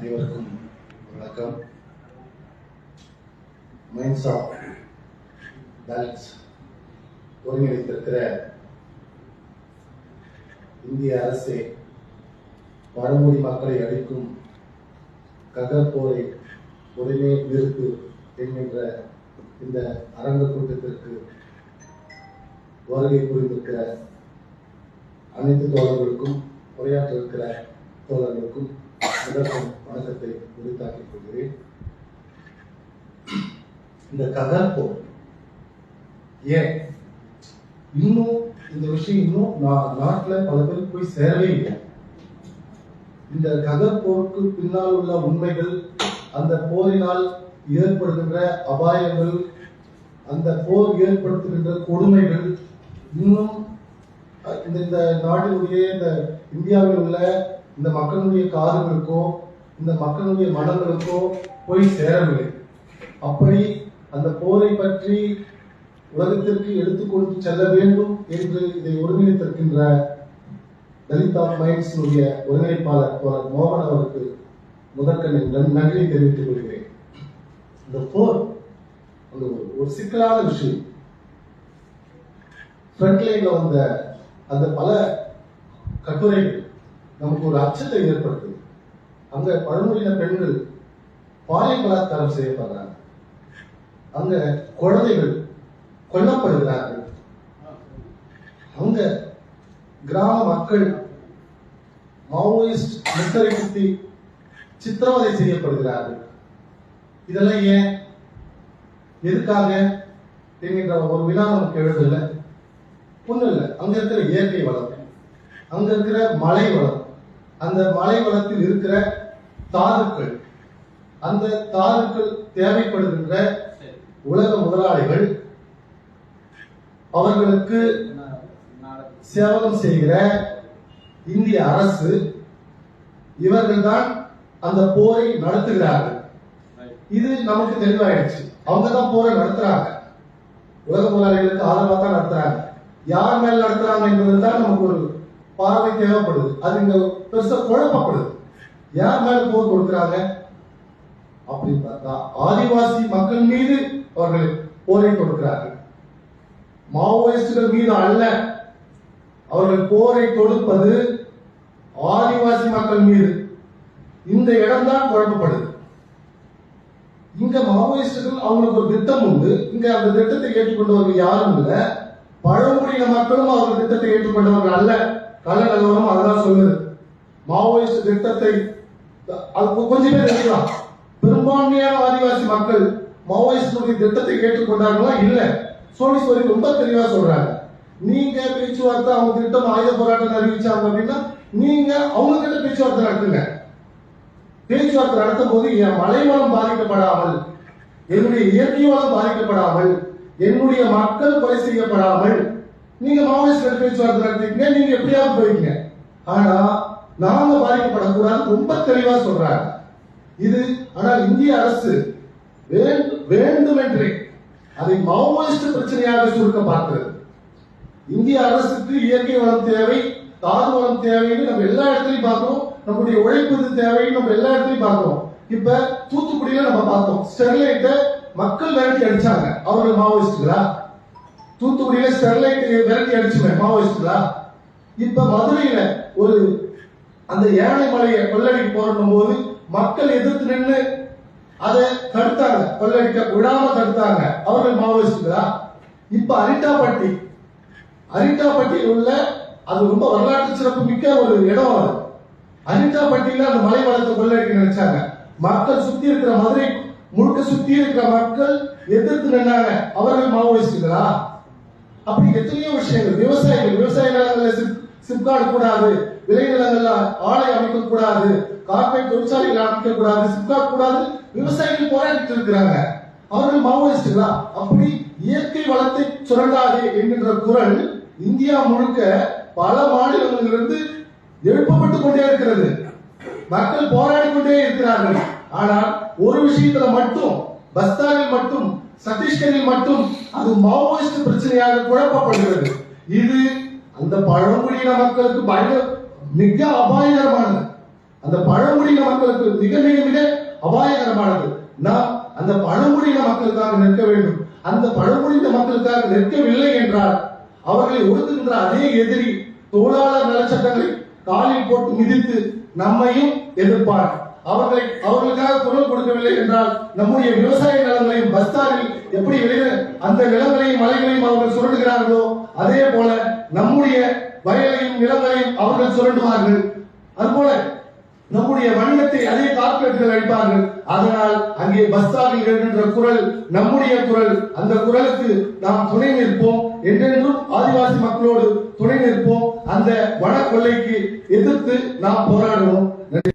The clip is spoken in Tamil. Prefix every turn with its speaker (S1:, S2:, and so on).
S1: அனைவருக்கும் வணக்கம். மைண்ட்ஸ் ஆஃப் பேலன்ஸ் ஒருங்கிணைத்திருக்கிற இந்திய அரசே பழங்குடி மக்களை அழிக்கும் ககர் உடனே நிறுத்து என்கின்ற இந்த அரங்க கூட்டத்திற்கு வருகை புரிந்திருக்கிற அனைத்து தோழர்களுக்கும் உரையாற்றிருக்கிற தோழர்களுக்கும் முதற்கும் வணக்கத்தை உரித்தாக்கிக் கொள்கிறேன். இந்த கதாப்போ ஏன்? இன்னும் இந்த விஷயம் இன்னும் நா- பல பேருக்கு போய் சேரவே இல்லை. இந்த கதப்போருக்கு பின்னால் உள்ள உண்மைகள் அந்த போரினால் ஏற்படுகின்ற அபாயங்கள் அந்த போர் ஏற்படுத்துகின்ற கொடுமைகள் இன்னும் இந்த இந்த நாட்டினுடைய இந்த இந்தியாவில் உள்ள இந்த மக்களுடைய காதுகளுக்கோ இந்த மக்களுடைய மனங்களுக்கோ போய் சேரவில்லை. அப்படி அந்த போரை பற்றி உலகத்திற்கு எடுத்துக்கொண்டு செல்ல வேண்டும் என்று இதை ஒருங்கிணைத்திருக்கின்ற தலித் ஆஃப் மைண்ட்ஸினுடைய ஒருங்கிணைப்பாளர் தோழர் மோகன் அவருக்கு முதற்கண் நன்- நன்றியை தெரிவித்துக் கொள்கிறேன். இந்த போர் ஒரு- ஒரு சிக்கலான விஷயம். ஃப்ரண்ட்லைன்ல வந்த அந்த பல கட்டுரைகள் நமக்கு ஒரு அச்சத்தை ஏற்படுத்துது. அங்க பழங்குடியின பெண்கள் பாலியல் பலாத்காரம் செய்யப்படுறாங்க. அங்க குழந்தைகள் கொல்லப்படுகிறார்கள். அங்க கிராம மக்கள் மாவோயிஸ்ட் முத்தரைக்குத்தி சித்திரவதை செய்யப்படுகிறார்கள். இதெல்லாம் ஏன்? எதுக்காக? என்கின்ற ஒரு வினா நமக்கு எழுதல. ஒண்ணும் இல்லை. அங்க இருக்கிற இயற்கை வளம் அங்க இருக்கிற மலை வளம் அந்த மலைவளத்தில் இருக்கிற தாதுக்கள் அந்த தாதுக்கள் தேவைப்படுகின்ற உலக முதலாளிகள் அவர்களுக்கு சேவகம் செய்கிற இந்திய அரசு இவர்கள்தான் அந்த போரை நடத்துகிறார்கள். இது நமக்கு தெளிவாயிடுச்சு. அவங்க தான் போரை நடத்துறாங்க. உலக முதலாளிகளுக்கு ஆதரவா தான் நடத்துறாங்க. யார் மேல் நடத்துறாங்க என்பதுதான் நமக்கு ஒரு பார்வை தேவைப்படுது. அது இங்க பெருசா குழப்பப்படுது. யார் மேல போர் கொடுக்கிறாங்க அப்படின்னு பார்த்தா ஆதிவாசி மக்கள் மீது அவர்கள் போரை கொடுக்கிறார்கள் மாவோயிஸ்டுகள் மீது அல்ல. அவர்கள் போரை கொடுப்பது ஆதிவாசி மக்கள் மீது. இந்த இடம்தான் குழப்பப்படுது. இங்க மாவோயிஸ்டுகள் அவங்களுக்கு ஒரு திட்டம் உண்டு. இங்க அந்த திட்டத்தை ஏற்றுக்கொண்டவர்கள் யாரும் இல்லை. பழங்குடியின மக்களும் அவர்கள் திட்டத்தை ஏற்றுக்கொண்டவர்கள் அல்ல. கள்ள நிலவரம் அதுதான் சொல்லுது. மாவோயிஸ்ட் திட்டத்தை அது கொஞ்சம் பேர் இருக்கலாம் பெரும்பான்மையான ஆதிவாசி மக்கள் மாவோயிஸ்டுடைய திட்டத்தை ஏற்றுக்கொண்டார்களா? இல்ல. சோழீஸ்வரி ரொம்ப தெளிவா சொல்றாங்க. நீங்க பேச்சுவார்த்தை அவங்க திட்டம் ஆயுத போராட்டம் அறிவிச்சாங்க அப்படின்னா நீங்க அவங்க கிட்ட பேச்சுவார்த்தை நடத்துங்க. பேச்சுவார்த்தை நடத்தும் போது என் மலைவளம் பாதிக்கப்படாமல் என்னுடைய இயற்கை வளம் பாதிக்கப்படாமல் என்னுடைய மக்கள் கொலை செய்யப்படாமல் நீங்க மாவோயிஸ்ட் பேச்சுவார்த்தை நடத்திக்கங்க நீங்க எப்படியாவது போய்க்கங்க ஆனா நாங்க பாதிக்கப்படக்கூடாது ரொம்ப தெளிவா சொல்றாங்க. இது ஆனால் இந்திய அரசு வேண்டும் வேண்டுமென்றே அதை மாவோயிஸ்ட் பிரச்சனையாக சுருக்க பார்க்கிறது. இந்திய அரசுக்கு இயற்கை வளம் தேவை தாது வளம் தேவைன்னு நம்ம எல்லா இடத்துலையும் பார்க்கிறோம். நம்முடைய உழைப்பு தேவைன்னு நம்ம எல்லா இடத்துலையும் பார்க்கிறோம். இப்ப தூத்துக்குடியில நம்ம பார்த்தோம். ஸ்டெர்லைட்டை மக்கள் விரட்டி அடிச்சாங்க. அவர்கள் மாவோயிஸ்டுகளா? தூத்துக்குடியில ஸ்டெர்லைட் விரட்டி அடிச்சுவேன் மாவோயிஸ்டா இப்ப மதுரையில ஒரு அந்த ஏழை மலையை கொள்ளடிக்க போறணும் போது மக்கள் எதிர்த்து நின்று அதை தடுத்தாங்க. கொள்ளடிக்க விடாம தடுத்தாங்க. அவர்கள் மாவோயிஸ்டுகளா? இப்ப அரிட்டாப்பட்டி அரிட்டாப்பட்டியில் உள்ள அது ரொம்ப வரலாற்று சிறப்பு மிக்க ஒரு இடம் அது. அரிட்டாப்பட்டியில அந்த மலை வளத்தை கொள்ளடிக்க நினைச்சாங்க. மக்கள் சுத்தி இருக்கிற மதுரை முழுக்க சுத்தி இருக்கிற மக்கள் எதிர்த்து நின்னாங்க. அவர்கள் மாவோயிஸ்டுகளா? அப்படி எத்தனையோ விஷயங்கள். விவசாயிகள் விவசாய நிலங்கள்ல சிப் சிப்காடு கூடாது விளைநிலங்கள்ல ஆலை அமைக்க கூடாது கார்பரேட் தொழிற்சாலைகள் அமைக்க கூடாது சிப்காட் கூடாது விவசாயிகள் போராடிட்டு இருக்கிறாங்க அவர்கள் மாவோயிஸ்டுகளா? அப்படி இயற்கை வளத்தை சுரண்டாது என்கின்ற குரல் இந்தியா முழுக்க பல மாநிலங்களிலிருந்து எழுப்பப்பட்டு கொண்டே இருக்கிறது. மக்கள் போராடி கொண்டே இருக்கிறார்கள். ஆனால் ஒரு விஷயத்துல மட்டும் பஸ்தாரில் மட்டும் சத்தீஸ்கரில் மட்டும் அது மாவோயிஸ்ட் பிரச்சனையாக குழப்பப்படுகிறது. இது அந்த பழங்குடியின மக்களுக்கு பயங்கர மிக அபாயகரமானது. அந்த பழங்குடியின மக்களுக்கு மிக மிக மிக அபாயகரமானது. நாம் அந்த பழங்குடியின மக்களுக்காக நிற்க வேண்டும். அந்த பழங்குடியின மக்களுக்காக நிற்கவில்லை என்றால் அவர்களை ஒடுக்குகின்ற அதே எதிரி தொழிலாளர் நலச்சட்டங்களை காலில் போட்டு மிதித்து நம்மையும் எதிர்ப்பார் அவர்களை அவர்களுக்காக குரல் கொடுக்கவில்லை என்றால் நம்முடைய விவசாய நிலங்களையும் பஸ்தாரில் எப்படி அந்த நிலங்களையும் மலைகளையும் அவர்கள் சுரண்டுகிறார்களோ அதே போல நம்முடைய வயலையும் நிலங்களையும் அவர்கள் சுரண்டுவார்கள். அதுபோல நம்முடைய வணிகத்தை அதே கார்பரேட்டுகள் அளிப்பார்கள் அதனால் அங்கே பஸ்தாவில் எழுகின்ற குரல் நம்முடைய குரல் அந்த குரலுக்கு நாம் துணை நிற்போம். என்றென்றும் ஆதிவாசி மக்களோடு துணை நிற்போம். அந்த வன கொள்ளைக்கு எதிர்த்து நாம் போராடுவோம். நன்றி.